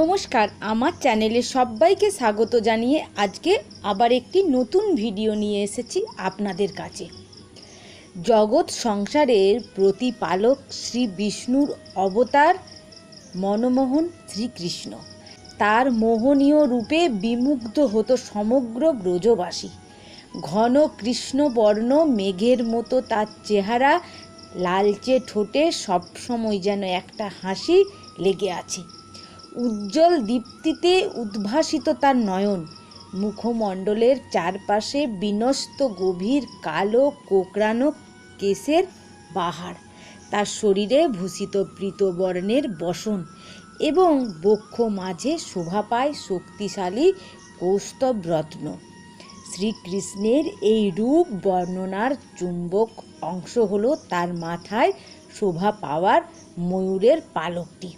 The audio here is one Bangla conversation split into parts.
নমস্কার, আমার চ্যানেলে সবাইকে স্বাগত জানিয়ে আজকে আবার একটি নতুন ভিডিও নিয়ে এসেছি আপনাদের কাছে। জগৎ সংসারের প্রতিপালক শ্রী বিষ্ণুর অবতার মনমোহন শ্রীকৃষ্ণ। তার মোহনীয় রূপে বিমুগ্ধ হতো সমগ্র ব্রজবাসী। ঘন কৃষ্ণবর্ণ মেঘের মতো তার চেহারা লালচে ঠোঁটে সবসময় যেন একটা হাসি লেগে আছে। উজ্জ্বল দীপ্তিতে উদ্ভাসিত তার নয়ন। মুখমণ্ডলের চারপাশে বিনস্ত গভীর কালো কোকড়ানো কেশের বাহার। তার শরীরে ভূষিত পৃতবর্ণের বসন এবং বক্ষ মাঝে শোভা পায় শক্তিশালী কৌস্তব রত্ন শ্রীকৃষ্ণের এই রূপ বর্ণনার চুম্বক অংশ হলো তার মাথায় শোভা পাওয়ার ময়ূরের পালকটি।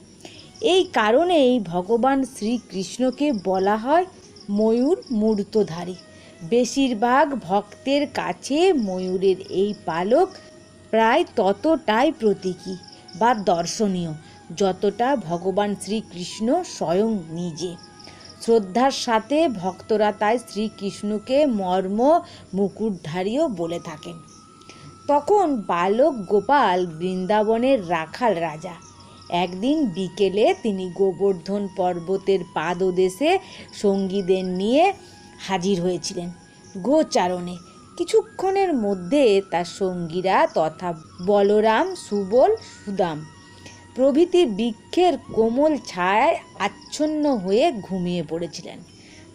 এই কারণেই ভগবান শ্রীকৃষ্ণকে বলা হয় ময়ূর মূর্তধারী। বেশিরভাগ ভক্তের কাছে ময়ূরের এই পালক প্রায় ততটাই প্রতীকী বা দর্শনীয়, যতটা ভগবান শ্রীকৃষ্ণ স্বয়ং নিজে। শ্রদ্ধার সাথে ভক্তরা তাই শ্রীকৃষ্ণকে মর্ম মুকুটধারীও বলে থাকেন। তখন বালক গোপাল বৃন্দাবনের রাখাল রাজা একদিন বিকেলে তিনি গোবর্ধন পর্বতের পাদদেশে সঙ্গীদের নিয়ে হাজির হয়েছিলেন গোচারণে। কিছুক্ষণের মধ্যে তার সঙ্গীরা তথা বলরাম, সুবল, সুদাম প্রভৃতি বৃক্ষের কোমল ছায়ায় আচ্ছন্ন হয়ে ঘুমিয়ে পড়েছিলেন।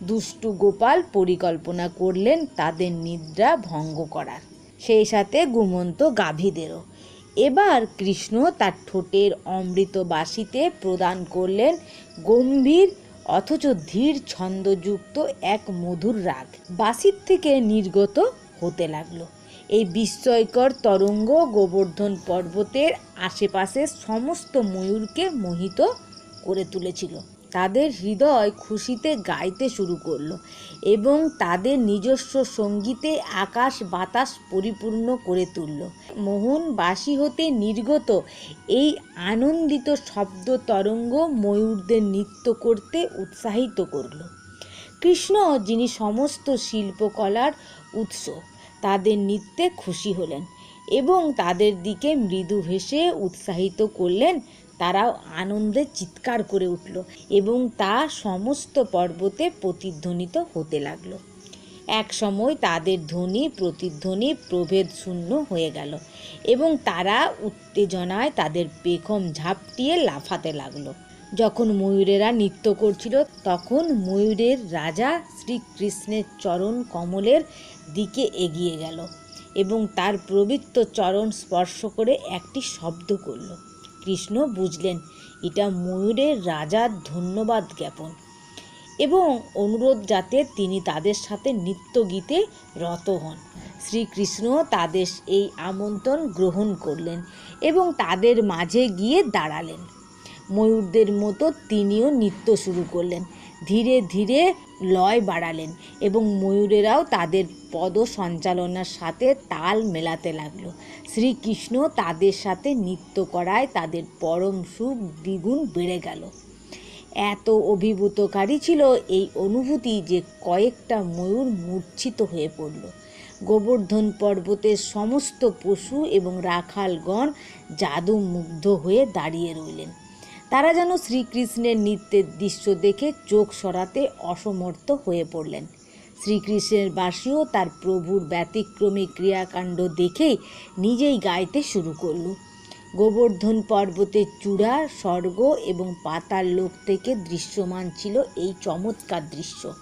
দুষ্টু গোপাল পরিকল্পনা করলেন তাদের নিদ্রা ভঙ্গ করার। সেই সাথে ঘুমন্ত গাভীদেরও। এবার কৃষ্ণ তার ঠোঁটের অমৃত বাসিতে প্রদান করলেন গম্ভীর অথচ ধীর ছন্দযুক্ত এক মধুর রাগ। বাসির থেকে নির্গত হতে লাগল। এই বিস্ময়কর তরঙ্গ গোবর্ধন পর্বতের আশেপাশে সমস্ত ময়ূরকে মোহিত করে তুলেছিল। তাদের হৃদয় খুশিতে গাইতে শুরু করল এবং তাদের নিজস্ব সঙ্গীতে আকাশ বাতাস পরিপূর্ণ করে তুলল। মোহন বাসি হতে নির্গত এই আনন্দিত শব্দ তরঙ্গ ময়ূরদের নৃত্য করতে উৎসাহিত করল। কৃষ্ণ যিনি সমস্ত শিল্পকলার উৎস, তাদের নৃত্যে খুশি হলেন এবং তাদের দিকে মৃদু ভেসে উৎসাহিত করলেন তারাও আনন্দে চিৎকার করে উঠল এবং তা সমস্ত পর্বতে প্রতিধ্বনিত হতে লাগল। এক সময় তাদের ধ্বনি, প্রতিধ্বনি, প্রভেদ শূন্য হয়ে গেল এবং তারা উত্তেজনায় তাদের পেখম ঝাপটিয়ে লাফাতে লাগল। যখন ময়ূরেরা নৃত্য করছিল, তখন ময়ূরের রাজা শ্রীকৃষ্ণের চরণ কমলের দিকে এগিয়ে গেল এবং তার পবিত্র চরণ স্পর্শ করে একটি শব্দ করল। কৃষ্ণ বুঝলেন, এটা ময়ূরের রাজার ধন্যবাদ জ্ঞাপন এবং অনুরোধ যাতে তিনি তাদের সাথে নৃত্য গীতে রত হন। শ্রীকৃষ্ণ তাদের এই আমন্ত্রণ গ্রহণ করলেন এবং তাদের মাঝে গিয়ে দাঁড়ালেন। ময়ূরদের মতো তিনিও নৃত্য শুরু করলেন। ধীরে ধীরে লয় বাড়ালেন এবং ময়ূরেরাও তাদের পদ সঞ্চালনার সাথে তাল মেলাতে লাগল। শ্রীকৃষ্ণ তাদের সাথে নৃত্য করায় তাদের পরম সুখ দ্বিগুণ বেড়ে গেল। এত অভিভূতকারী ছিল এই অনুভূতি যে কয়েকটা ময়ূর মূর্ছিত হয়ে পড়ল। গোবর্ধন পর্বতের সমস্ত পশু এবং রাখালগণ জাদু মুগ্ধ হয়ে দাঁড়িয়ে রইলেন। তারা যেন শ্রীকৃষ্ণের নৃত্যের দৃশ্য দেখে চোখ সরাতে অসমর্থ হয়ে পড়লেন। শ্রীকৃষ্ণের বাসীও তার প্রভুর ব্যতিক্রমী ক্রিয়াকাণ্ড দেখেই নিজেই গাইতে শুরু করল। গোবর্ধন পর্বতের চূড়া, স্বর্গ এবং পাতার লোক থেকে দৃশ্যমান ছিল এই চমৎকার দৃশ্য।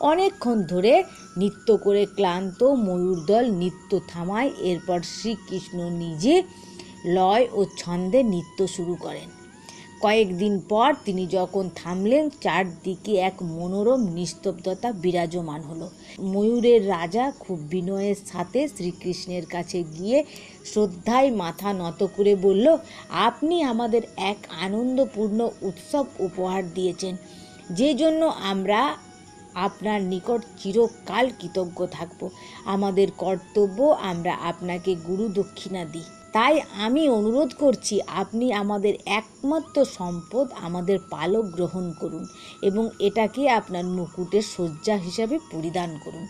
অনেকক্ষণ ধরে নৃত্য করে ক্লান্ত, ময়ূরদল নৃত্য থামায়, এরপর শ্রীকৃষ্ণ নিজে লয় ও ছন্দে নৃত্য শুরু করেন। কয়েকদিন পর তিনি যখন থামলেন, চারদিকে এক মনোরম নিস্তব্ধতা বিরাজমান হলো। ময়ূরের রাজা খুব বিনয়ের সাথে শ্রীকৃষ্ণের কাছে গিয়ে শ্রদ্ধায় মাথা নত করে বলল, আপনি আমাদের এক আনন্দপূর্ণ উৎসব উপহার দিয়েছেন, যে জন্য আমরা আপনার নিকট চিরকাল কৃতজ্ঞ থাকব। আমাদের কর্তব্য আমরা আপনাকে গুরু দক্ষিণা দিই। তাই আমি অনুরোধ করছি, আপনি আমাদের একমাত্র সম্পদ আমাদের পালক গ্রহণ করুন এবং এটাকে আপনার মুকুটের শয্যা হিসাবে পরিধান করুন।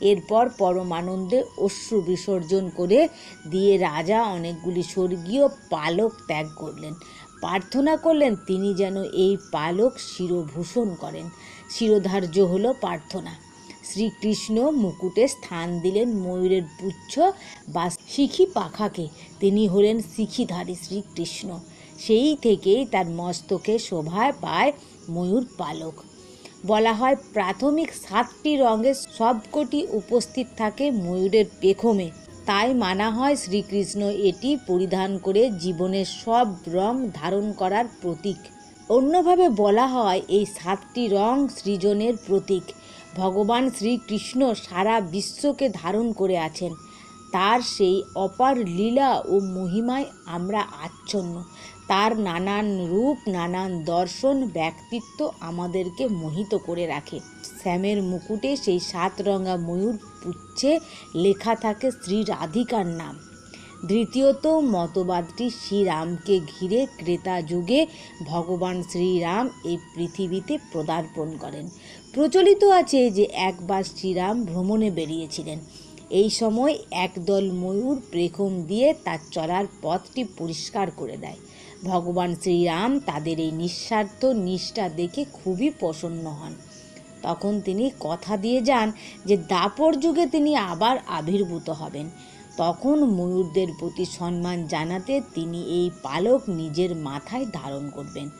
এরপর পরমানন্দে অশ্রু বিসর্জন করে দিয়ে রাজা অনেকগুলি স্বর্গীয় পালক ত্যাগ করলেন। প্রার্থনা করলেন তিনি যেন এই পালক শিরভূষণ করেন। শিরোধার্য হলো প্রার্থনা। শ্রীকৃষ্ণ মুকুটে স্থান দিলেন ময়ূরের পুচ্ছ বা শিখি পাখাকে। তিনি হলেন শিখিধারী শ্রীকৃষ্ণ। সেই থেকেই তার মস্তকে শোভায় পায় ময়ূর পালক। বলা হয় প্রাথমিক সাতটি রঙের সবকটি উপস্থিত থাকে ময়ূরের পেখমে। তাই মানা হয় শ্রীকৃষ্ণ এটি পরিধান করে জীবনের সব রং ধারণ করার প্রতীক। অন্যভাবে বলা হয় এই সাতটি রং সৃজনের প্রতীক। ভগবান শ্রীকৃষ্ণ সারা বিশ্বকে ধারণ করে আছেন। তার সেই অপার লীলা ও মহিমায় আমরা আচ্ছন্ন। তার নানান রূপ, নানান দর্শন ব্যক্তিত্ব আমাদেরকে মোহিত করে রাখে। শ্যামের মুকুটে সেই সাত রঙা ময়ূর পুচ্ছে, লেখা থাকে শ্রী রাধিকার নাম। দ্বিতীয়ত মতবাদটি শ্রীরামকে ঘিরে ক্রেতা যুগে ভগবান শ্রীরাম এই পৃথিবীতে পদার্পণ করেন। প্রচলিত আছে যে একবার শ্রীরাম ভ্রমণে বেরিয়েছিলেন। এই সময় একদল ময়ূর প্রেখম দিয়ে তার চলার পথটি পরিষ্কার করে দেয়। ভগবান শ্রীরাম তাদের এই নিঃস্বার্থ নিষ্ঠা দেখে খুবই প্রসন্ন হন। তখন তিনি কথা দিয়ে যান যে, দাপর যুগে তিনি আবার আবির্ভূত হবেন। তখন ময়ূরদের প্রতি সম্মান জানাতে তিনি এই পালক নিজের মাথায় ধারণ করবেন।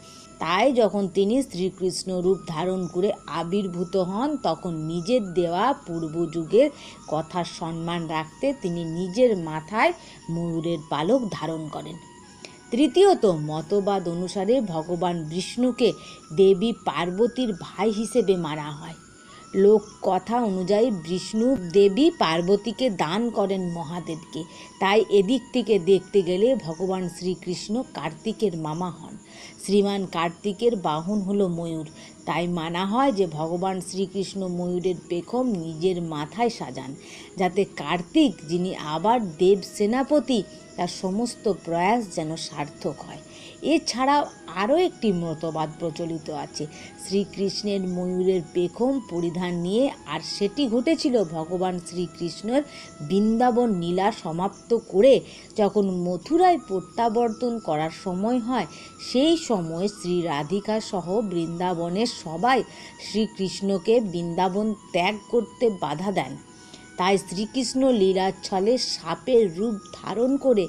তাই যখন তিনি শ্রীকৃষ্ণ রূপ ধারণ করে আবির্ভূত হন, তখন নিজের দেওয়া পূর্ব যুগের কথার সম্মান রাখতে তিনি নিজের মাথায় ময়ূরের পালক ধারণ করেন। তৃতীয়ত, মতবাদ অনুসারে ভগবান বিষ্ণুকে দেবী পার্বতীর ভাই হিসেবে মানা হয়। লোক কথা অনুযায়ী বিষ্ণু দেবী পার্বতীকে দান করেন মহাদেবকে। তাই এদিক থেকে দেখতে গেলে ভগবান শ্রীকৃষ্ণ কার্তিকের মামা হন। শ্রীমান কার্তিকের বাহন হলো ময়ূর। তাই মানা হয় যে ভগবান শ্রীকৃষ্ণ ময়ূরের পেখম নিজের মাথায় সাজান, যাতে কার্তিক, যিনি আবার দেব সেনাপতি, তার সমস্ত প্রয়াস যেন সার্থক হয়। এছাড়াও আরও একটি মতবাদ প্রচলিত আছে, শ্রীকৃষ্ণের ময়ূরের পেখম পরিধান নিয়ে, আর সেটি ঘটেছিল ভগবান শ্রীকৃষ্ণের বৃন্দাবন নীলা সমাপ্ত করে, যখন মথুরায় প্রত্যাবর্তন করার সময় হয়, সেই সময় শ্রী রাধিকা সহ বৃন্দাবনের সবাই শ্রীকৃষ্ণকে বৃন্দাবন ত্যাগ করতে বাধা দেন। তাই শ্রীকৃষ্ণ লীলার ছলে সাপের রূপ ধারণ করে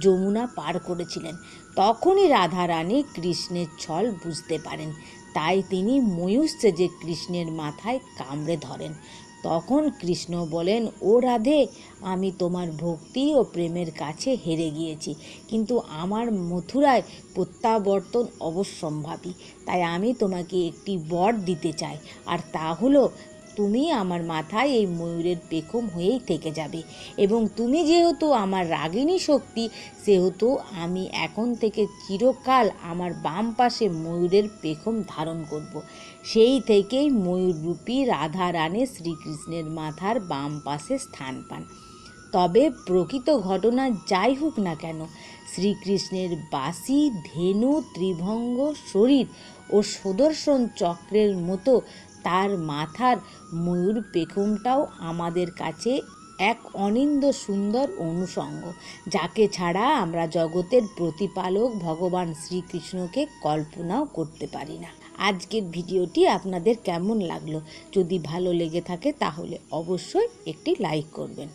যমুনা পার করেছিলেন। তখনই রাধারানী কৃষ্ণের ছল বুঝতে পারেন। তাই তিনি ময়ূর সেজে কৃষ্ণের মাথায় কামড়ে ধরেন। তখন কৃষ্ণ বলেন, ও রাধে, আমি তোমার ভক্তি ও প্রেমের কাছে হেরে গিয়েছি। কিন্তু আমার মথুরায় প্রত্যাবর্তন অবশ্যম্ভাবী। তাই আমি তোমাকে একটি বর দিতে চাই। আর তা হলো তুমি আমার মাথায় এই ময়ূরের পেখম হয়েই থেকে যাবে এবং তুমি যেহেতু আমার রাগিনী শক্তি, সেহেতু আমি এখন থেকে চিরকাল আমার বাম পাশে ময়ূরের পেখম ধারণ করব। সেই থেকেই ময়ূররূপী রাধা রানী শ্রীকৃষ্ণের মাথার বাম পাশে স্থান পান তবে প্রকৃত ঘটনা যাই হোক না কেন, শ্রীকৃষ্ণের বাসি, ধেনু, ত্রিভঙ্গ, শরীর ও সুদর্শন চক্রের মতো তার মাথার ময়ূর পেখমটাও আমাদের কাছে এক অনিন্দ সুন্দর অনুষঙ্গ যাকে ছাড়া আমরা জগতের প্রতিপালক ভগবান শ্রীকৃষ্ণকে কল্পনাও করতে পারি না। আজকের ভিডিওটি আপনাদের কেমন লাগল? যদি ভালো লেগে থাকে তাহলে অবশ্যই একটি লাইক করবেন।